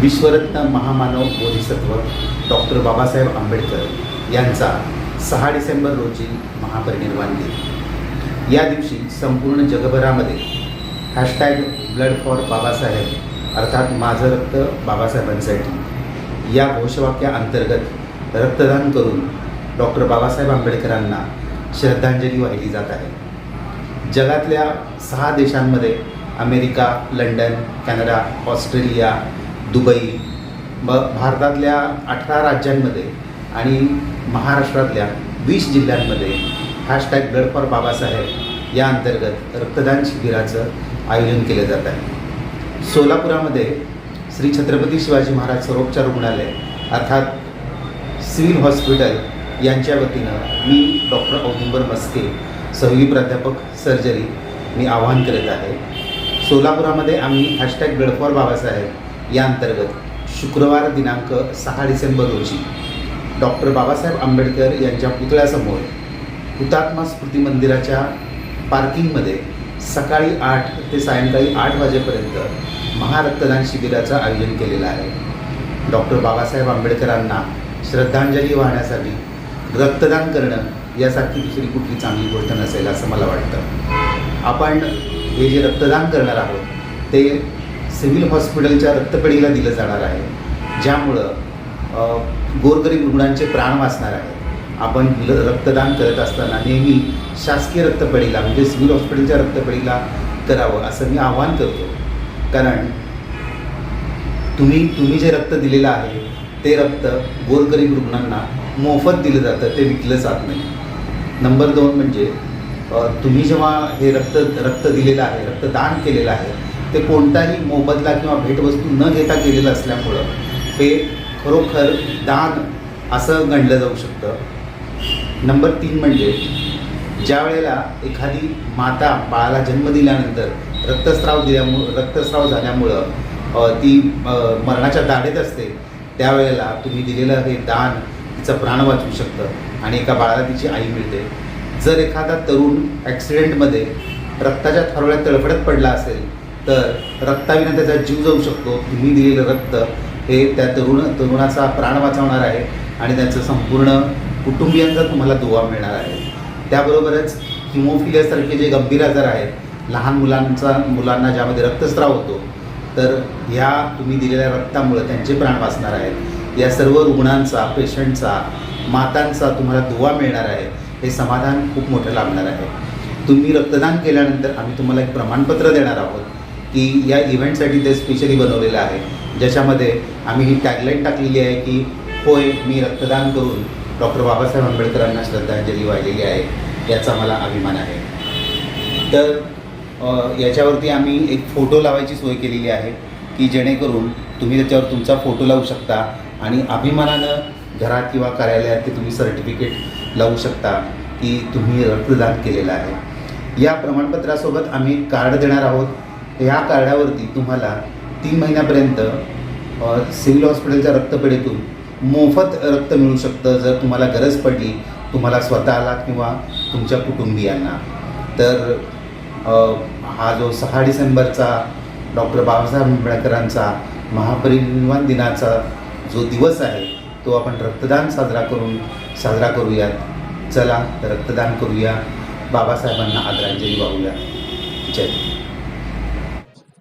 विश्वरत्न महामानव बोधिसत्व डॉक्टर बाबासाहेब आंबेडकर यांचा सहा डिसेंबर रोजी महापरिनिर्वाण दिन. या दिवशी संपूर्ण जगभरामध्ये हॅशटॅग ब्लड फॉर बाबासाहेब अर्थात माझं रक्त बाबासाहेबांसाठी या घोषवाक्याअंतर्गत रक्तदान करून डॉक्टर बाबासाहेब आंबेडकरांना श्रद्धांजली वाहिली जात आहे. जगातल्या सहा देशांमध्ये America London Canada Australia Dubai ब भारतातल्या अठरा राज्यांमध्ये आणि महाराष्ट्रातल्या वीस जिल्ह्यांमध्ये हॅशटॅग ब्लड फॉर बाबासाहेब या अंतर्गत रक्तदान शिबिराचं आयोजन केलं जात आहे. सोलापुरामध्ये श्री छत्रपती शिवाजी महाराज सर्वोपचार रुग्णालय अर्थात सिव्हिल हॉस्पिटल यांच्या वतीनं मी डॉक्टर औदुंबर मस्के सहयोगी प्राध्यापक सर्जरी मी आवाहन करत आहे. सोलापुरामध्ये आम्ही हॅशटॅग ब्लड फॉर बाबासाहेब या अंतर्गत शुक्रवार दिनांक सहा डिसेंबर रोजी डॉक्टर बाबासाहेब आंबेडकर यांच्या पुतळ्यासमोर हुतात्मा स्मृती मंदिराच्या पार्किंगमध्ये सकाळी आठ ते सायंकाळी आठ वाजेपर्यंत महारक्तदान शिबिराचं आयोजन केलेलं आहे. डॉक्टर बाबासाहेब आंबेडकरांना श्रद्धांजली वाहण्यासाठी रक्तदान करणं यासारखी दुसरी कुठली चांगली गोष्ट नसेल असं मला वाटतं. आपण हे जे रक्तदान करणार आहोत ते सिव्हिल हॉस्पिटलच्या रक्तपेढीला दिलं जाणार आहे ज्यामुळं गोरगरीब रुग्णांचे प्राण वाचणार आहेत. आपण ल- रक्तदान करत असताना नेहमी शासकीय रक्तपेढीला म्हणजे सिव्हिल हॉस्पिटलच्या रक्तपेढीला करावं असं मी आवाहन करतो. कारण तुम्ही तुम्ही जे रक्त दिलेलं आहे ते रक्त गोरगरीब रुग्णांना मोफत दिलं जातं ते विकलं जात नाही. नंबर दोन म्हणजे तुम्ही जेव्हा हे रक्त रक्त दिलेलं आहे रक्तदान केलेलं आहे ते कोणताही मोबदला किंवा भेटवस्तू न घेता केलेलं असल्यामुळं ते खरोखर दान असं गणलं जाऊ शकतं. नंबर तीन म्हणजे ज्या वेळेला एखादी माता बाळाला जन्म दिल्यानंतर रक्तस्राव दिल्यामुळं रक्तस्राव झाल्यामुळं ती मरणाच्या दाढेत असते त्यावेळेला तुम्ही दिलेलं हे दान तिचं प्राण वाचवू शकतं आणि एका बाळाला तिची आई मिळते. जर एखादा तरुण ॲक्सिडेंटमध्ये रक्ताच्या थारोळ्यात तळफडत पडला असेल तर रक्ताविना त्याचा जीव जाऊ शकतो. तुम्ही दिलेलं रक्त हे त्या तरुण तरुणाचा प्राण वाचवणार आहे आणि त्यांचं संपूर्ण कुटुंबियांचा तुम्हाला दुवा मिळणार आहे. त्याबरोबरच हिमोफिलियासारखे जे गंभीर आजार आहेत लहान मुलांचा मुलांना ज्यामध्ये रक्तस्राव होतो तर ह्या तुम्ही दिलेल्या रक्तामुळं त्यांचे प्राण वाचणार आहेत. या सर्व रुग्णांचा पेशंटचा मातांचा तुम्हाला दुवा मिळणार आहे. हे समाधान खूप मोठं लाभणार आहे. तुम्ही रक्तदान केल्यानंतर आम्ही तुम्हाला एक प्रमाणपत्र देणार आहोत. की या इव्हेंटसाठी ते स्पेशली बनवलेलं आहे. ज्याच्यामध्ये आम्ही ही टॅगलाईन टाकलेली आहे की होय मी रक्तदान करून डॉक्टर बाबासाहेब आंबेडकरांना श्रद्धांजली वाहिलेली आहे. याचा मला अभिमान आहे. तर याच्यावरती आम्ही एक फोटो लावायची सोय केलेली आहे की जेणेकरून तुम्ही त्याच्यावर तुमचा फोटो लावू शकता आणि अभिमानानं घरात किंवा कार्यालयात ते तुम्ही सर्टिफिकेट लावू शकता की तुम्ही रक्तदान केलेलं आहे. या प्रमाणपत्रासोबत आम्ही कार्ड देणार आहोत. या कार्डावरती तुम्हाला तीन महिन्यापर्यंत सिव्हिल हॉस्पिटलच्या रक्तपेढीतून मोफत रक्त मिळू शकतं जर तुम्हाला गरज पडली तुम्हाला स्वतःला किंवा तुमच्या कुटुंबियांना. तर हा जो सहा डिसेंबरचा डॉक्टर बाबासाहेब आंबेडकरांचा महापरिनिर्वाण दिनाचा जो दिवस आहे तो आपण रक्तदान साजरा करून साजरा करूयात. चला रक्तदान करूया. बाबासाहेबांना आदरांजली वाहूया. जय